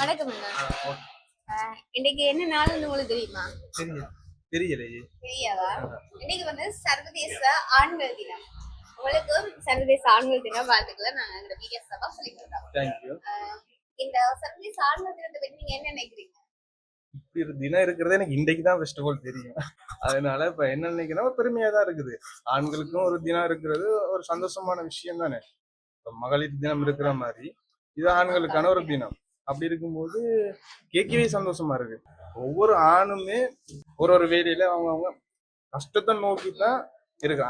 வணக்கம் இன்னைக்கு என்ன நாள்னு உங்களுக்கு தெரியுமா? தெரியல தெரியலையே. தெரியாதா? இன்னைக்கு வந்து சர்வதேச ஆண்கள் தினம். உங்களுக்கு சர்வதேச ஆண்கள் தினம் வாழ்த்துக்களை நாங்க இந்த பிஎஸ் சபா சொல்லிக்கிறோம் இந்த சர்வதேச ஆண்கள் தினத்தை பத்தி நீங்க என்ன நினைக்கிறீங்க? இப்படி ஒரு தினம் இருக்கிறதே எனக்கு இன்றைக்கு தான் ஃபர்ஸ்ட் ஆஃப் ஆல் தெரியும். அதனால இப்ப என்ன நினைக்கிறேன் பெருமையா தான் இருக்குது. ஆண்களுக்கும் ஒரு தினம் இருக்கிறது ஒரு சந்தோஷமான விஷயம் தானே இப்ப மகளிர் தினம் இருக்கிற மாதிரி இது ஆண்களுக்கான ஒரு தினம் அப்படி இருக்கும்போது கேட்கவே சந்தோஷமா இருக்கு. ஒவ்வொரு ஆணுமே ஒரு ஒரு வேலையில அவங்க அவங்க கஷ்டத்தை நோக்கி தான் இருக்கு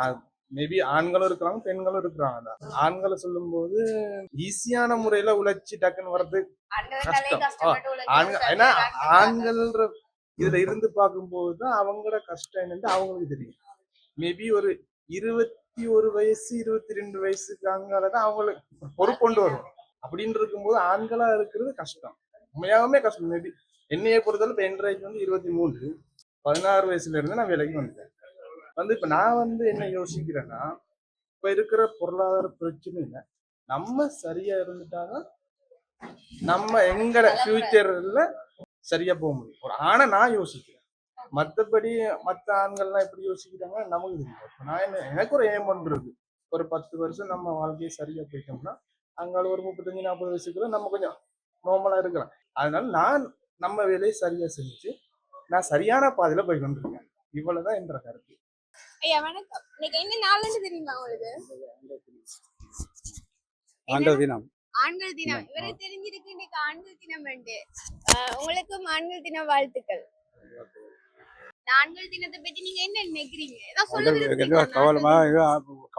மேபி ஆண்களும் இருக்கிறாங்க பெண்களும் இருக்கிறாங்க. ஆண்களை சொல்லும்போது ஈஸியான முறையில உழைச்சி டக்குன்னு வர்றது கஷ்டம். ஆண்கள் ஏன்னா ஆண்கள் ஆண்கள்ன்ற இதுல இருந்து பார்க்கும்போது தான் அவங்களோட கஷ்டம் என்னன்னு அவங்களுக்கு தெரியும். மேபி ஒரு இருபத்தி ஒரு வயசு இருபத்தி ரெண்டு வயசுக்கு அங்கால தான் அவங்களுக்கு பொறுப்பொண்டு வரும். அப்படின்னு இருக்கும்போது ஆண்களா இருக்கிறது கஷ்டம். உண்மையாகவே கஷ்டம். மேபி என்னையை பொறுத்தவரை இப்போ என் வயசு வந்து இருபத்தி மூணு பதினாறு வயசுல இருந்து நான் வேலைக்கு வந்துட்டேன். வந்து இப்ப நான் வந்து என்ன யோசிக்கிறேன்னா இப்ப இருக்கிற பொருளாதார பிரச்சனையில நம்ம சரியா இருந்துட்டாதான் நம்ம எங்கட ஃபியூச்சர்ல சரியா போக முடியும். ஒரு ஆணை நான் யோசிக்கிறேன். மற்றபடி மற்ற ஆண்கள்லாம் எப்படி யோசிக்கிறாங்க நமக்கு தெரியும் நான் என்ன எனக்கு ஒரு ஏம் ஒன்று இருக்கு. ஒரு பத்து வருஷம் நம்ம வாழ்க்கையை சரியா போயிட்டோம்னா அங்கால ஒரு முப்பத்தஞ்சு நாற்பது வயசுக்குள்ள நம்ம கொஞ்சம் நார்மலா இருக்கலாம். அதனால நான் நம்ம வேலையை சரியா செஞ்சு நான் சரியான பாதையில போய் கொண்டிருக்கேன். இவ்வளவுதான் என்ற கருத்து. ஐயா வணக்கம். இன்னைக்கு என்ன நாள்னு தெரியுமா உங்களுக்கு? ஆண்கள் தினம். ஆண்கள் தினம். இவருக்கு தெரிஞ்சிருக்கு இன்னைக்கு ஆண்கள் தினம் உண்டு ஆஹ் உங்களுக்கும் ஆண்கள் தின வாழ்த்துக்கள். ஆண்கள் தினத்தை பத்தி நீங்க என்ன நினைக்கிறீங்க? ஏதாவது சொல்ல ஆண்கள் என்ன விரும்புறீங்களா? கவலைமா?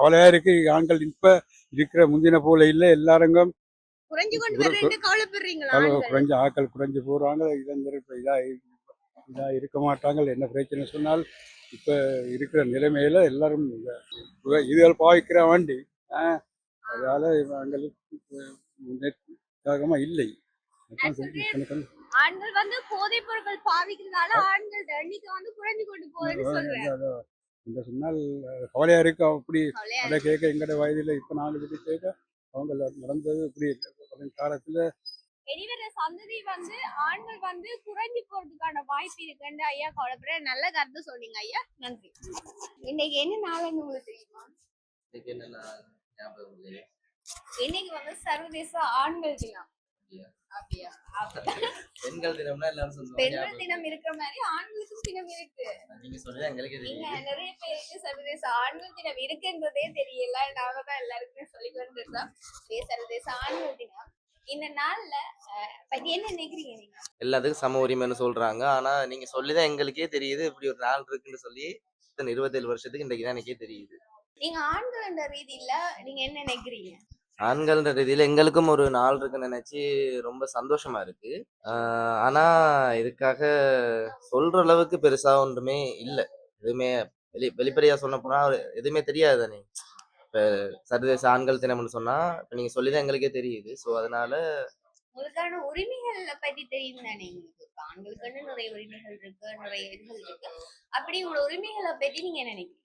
இது கவலையா இருக்கு. ஆண்கள் இப்ப இருக்கிற முந்தின போல இல்ல. எல்லாருங்கும் குறைஞ்சு ஆண்கள்? குறைஞ்ச ஆட்கள் குறைஞ்சு போறாங்க. இதன் இப்ப இதா இதா இருக்க மாட்டாங்க. என்ன பிரச்சனை சொன்னால் இப்ப இருக்கிற நிலைமையில எல்லாரும் இதுகள் பாவிக்கிற வண்டி ஆஹ், அதனால முன்னேற்றமா இல்லை. ஆண்கள் வந்து போதைப் பொருட்கள் பாவிக்கிறதுனால ஆண்கள் எண்ணிக்கை வந்து குறைஞ்சு கொண்டு போகுதுன்னு சொல்றேன். இந்த சொன்னால் கவலையா இருக்கு. அப்படி அதை கேட்க எங்கட வயதுல இப்ப நாலு பேர் கேட்க அவங்க நடந்தது இப்படி. காலத்துல. இனிவர சந்ததி வந்து ஆண்கள் வந்து குறைஞ்சு போறதுக்கான வாய்ப்பு இருக்குன்னு ஐயா கவலைப்படுற நல்ல கருத்து சொன்னீங்க ஐயா. நன்றி. இன்னைக்கு என்ன நாள்னு உங்களுக்கு தெரியுமா? இன்னைக்கு வந்து சர்வதேச ஆண்கள் தினம். பெண்கள் தினம்னா எல்லாரும் சொல்லுவாங்க. பெண்கள் தினம் இருக்கிற மாதிரி ஆண்களுக்கும் தினம் இருக்கு. நீங்க சொல்லி எங்களுக்கு நீங்க தெரியும் நிறைய பேருக்கு சர்வதேச ஆண்கள் தினம் இருக்குன்றதே தெரியல. நாங்க தான் எல்லாருக்குமே சொல்லி இதே சர்வதேச ஆண்கள் தினம். இந்த நாள்ல என்ன நினைக்கிறீங்க நீங்க? எல்லாத்துக்கும் சம உரிமைன்னு சொல்றாங்க. ஆனா நீங்க சொல்லிதான் எங்களுக்கே தெரியுது இப்படி ஒரு நாள் இருக்குன்னு சொல்லி இருபத்தேழு வருஷத்துக்கு இன்றைக்கு தான் எனக்கே தெரியுது. நீங்க ஆண்கள் என்ற ரீதியில நீங்க என்ன நினைக்கிறீங்க? ஆண்கள்ன்ற ரீதியில எங்களுக்கும் ஒரு நாள் இருக்குன்னு நினைச்சு ரொம்ப சந்தோஷமா இருக்கு. ஆனா இதுக்காக சொல்ற அளவுக்கு பெருசா ஒன்றுமே இல்லை. எதுவுமே வெளி வெளிப்படையா சொன்ன போனா எதுவுமே தெரியாது தானே இப்ப சர்வதேச ஆண்கள் தினம்னு சொன்னா இப்ப நீங்க சொல்லிதான் எங்களுக்கே தெரியுது. சோ அதனால உங்களுக்கான உரிமைகளை பத்தி தெரியும் தானே உங்களுக்கு ஆண்களுக்குன்னு நிறைய உரிமைகள் இருக்கு நிறைய இதுகள் இருக்கு. அப்படி உங்களோட உரிமைகளை பத்தி நீங்க என்ன நினைக்கிறீங்க?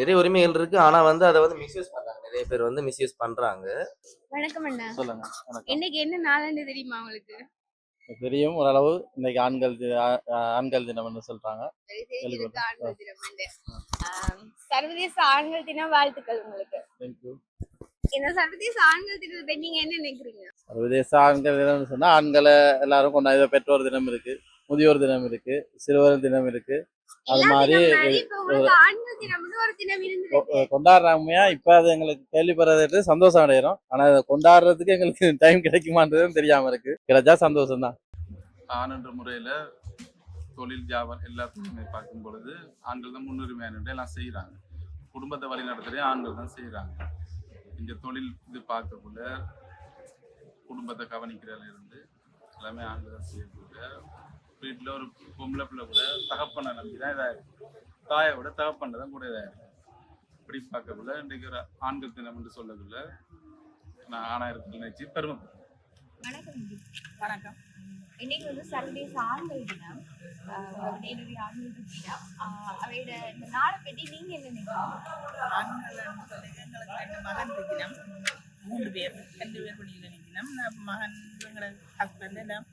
நிறைய உரிமைகள் இருக்கு. ஆனா வந்து அதை வந்து மிஸ்யூஸ் பண்றாங்க நிறைய பேர் வந்து மிஸ்யூஸ் பண்றாங்க. வணக்கம் அண்ணா. சொல்லுங்க வணக்கம். இன்னைக்கு என்ன நாள்னு தெரியுமா உங்களுக்கு? தெரியும் ஓரளவு இன்னைக்கு ஆண்கள் தி- ஆ- ஆ- ஆண்கள் தினம்னு சொல்றாங்க. ஆண்கள் தினம் சர்வதேச ஆண்கள் தின வாழ்த்துக்கள் உங்களுக்கு. தேங்க்யூ இந்த சர்வதேச ஆண்கள் தினத்தை பத்தி நீங்க என்ன நினைக்கிறீங்க? சர்வதேச ஆண்கள் தினம்னு சொன்னா ஆண்களை எல்லாரும் கொண்டாடி பெற்றோர் தினம் இருக்கு. முதியோர் தினம் இருக்கு சிறுவர் தினம் இருக்கு. அது மாதிரி கொண்டாடுறாமையா? இப்ப அது எங்களுக்கு கேள்விப்படுறது சந்தோஷம் அடைகிறோம் ஆனா அதை கொண்டாடுறதுக்கு எங்களுக்கு டைம் கிடைக்குமான்றதும் தெரியாம இருக்கு. கிடைச்சா சந்தோஷம் தான் ஆண் என்ற முறையில் தொழில் வியாபாரம் எல்லாத்துக்குமே பார்க்கும் பொழுது ஆண்கள் தான் முன்னுரிமை எல்லாம் செய்கிறாங்க குடும்பத்தை வழி நடத்துகிறே ஆண்கள் தான் செய்கிறாங்க இந்த தொழில் இது பார்க்கக்குள்ள குடும்பத்தை கவனிக்கிறதுல இருந்து எல்லாமே ஆண்கள் தான் செய்யக்கூடிய வீட்டில் ஒரு பொம்பளை பிள்ளை கூட தகப்பனை நம்பி தான் இதாக இருக்கு தாயை விட தகப்பனை தான் கூட இதாக இருக்கு இப்படி பார்க்கக்குள்ள இன்றைக்கு ஒரு ஆண்கள் தினம் என்று சொல்லக்குள்ள நான் ஆணா இருக்கு நினைச்சு பெருமைப்படுறேன் வணக்கம். வணக்கம். இன்னைக்கு வந்து சர்வதேச ஆண்கள் தினம். நேரடி ஆண்கள் தினம் ஆஹ் அவையோட இந்த நாளை பத்தி நீங்க என்ன நினைக்கிறீங்க? ஆண்கள் எங்களுக்கு ரெண்டு மகன் இருக்கிறோம் மூன்று பேர் ரெண்டு பேர் வெளியில் நிற்கணும். நான் மகன் எங்களோட ஹஸ்பண்ட் எல்லாம்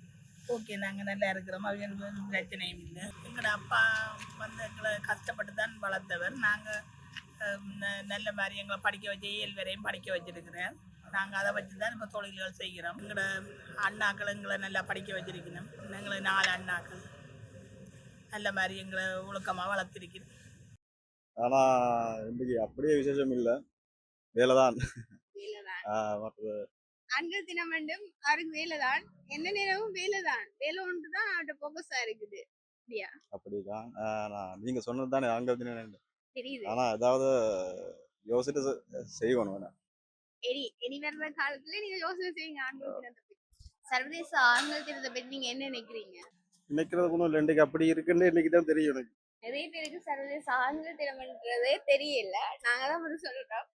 ஓகே நாங்கள் நல்லா இருக்கிறோம். அவங்களுக்கு பிரச்சனையும் இல்லை. எங்களோட அப்பா வந்து எங்களை கஷ்டப்பட்டு தான் வளர்த்தவர் நாங்கள் நல்ல மாதிரி எங்களை படிக்க வச்சு ஏழு வரையும் படிக்க வச்சிருக்கிறேன். நாங்கள் அதை வச்சு தான் இப்போ தொழில்கள் செய்கிறோம். எங்களோட அண்ணாக்கள் எங்களை நல்லா படிக்க வச்சிருக்கணும். எங்களை நாலு அண்ணாக்கள். நல்ல மாதிரி எங்களை ஒழுக்கமாக வளர்த்திருக்கிறோம். ஆனா இன்னைக்கு அப்படியே விசேஷம் இல்ல. வேலைதான். ஆஹ் மற்றது ஆண்கள் தினம் வேண்டும் அவருக்கு வேலைதான். என்ன நேரமும் வேலைதான். வேலை ஒன்று தான் அவர்கிட்ட போக்கஸா இருக்குது. அப்படியா அப்படிதான். நான் நீங்க சொன்னது தானே ஆண்கள் தினம் தெரியுது. ஆனா ஏதாவது யோசிட்டு செ- செய்யணும் வேணா. இனி இனி வர்ற காலத்துல நீங்க யோசனை செய்யுங்க ஆண்கள் தினத்தை பத்தி. சர்வதேச ஆண்கள் தினத்தை பத்தி நீங்க என்ன நினைக்கிறீங்க? நினைக்கிறதுக்கு ஒன்றும் இல்லை. இன்னைக்கு அப்படி இருக்குன்னு இன்னைக்கு தான் தெரியும் எனக்கு. நிறைய பேருக்கு சர்வதேச ஆண்கள் தினம்ன்றதே தெரியல. நாங்க தான் வந்து சொல்றோம்.